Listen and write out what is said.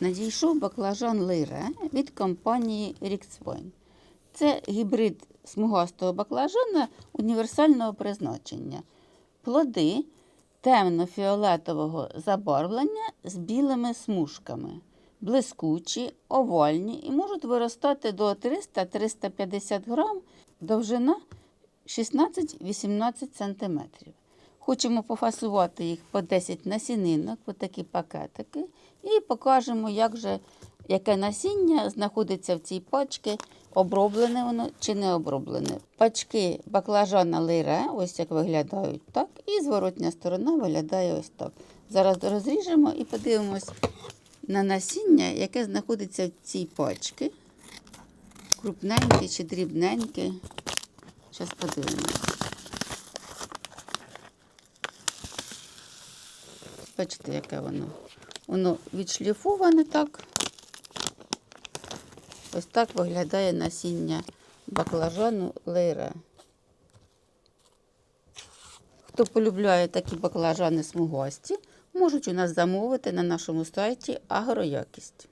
Надійшов баклажан Лире від компанії Ріксвайн. Це гібрид смугастого баклажана універсального призначення. Плоди темно-фіолетового забарвлення з білими смужками, блискучі, овальні і можуть виростати до 300-350 грам, довжина 16-18 см. Хочемо пофасувати їх по 10 насінинок, по такі пакетики, і покажемо, як же, яке насіння знаходиться в цій пачці, оброблене воно чи не оброблене. Пачки баклажана лире, ось як виглядають так, і зворотня сторона виглядає ось так. Зараз розріжемо і подивимось на насіння, яке знаходиться в цій пачці. Крупненьке чи дрібненьке. Зараз подивимось. Бачите, яке воно. Воно відшліфоване так. Ось так виглядає насіння баклажану лейра. Хто полюбляє такі баклажани смугасті, можуть у нас замовити на нашому сайті Агроякість.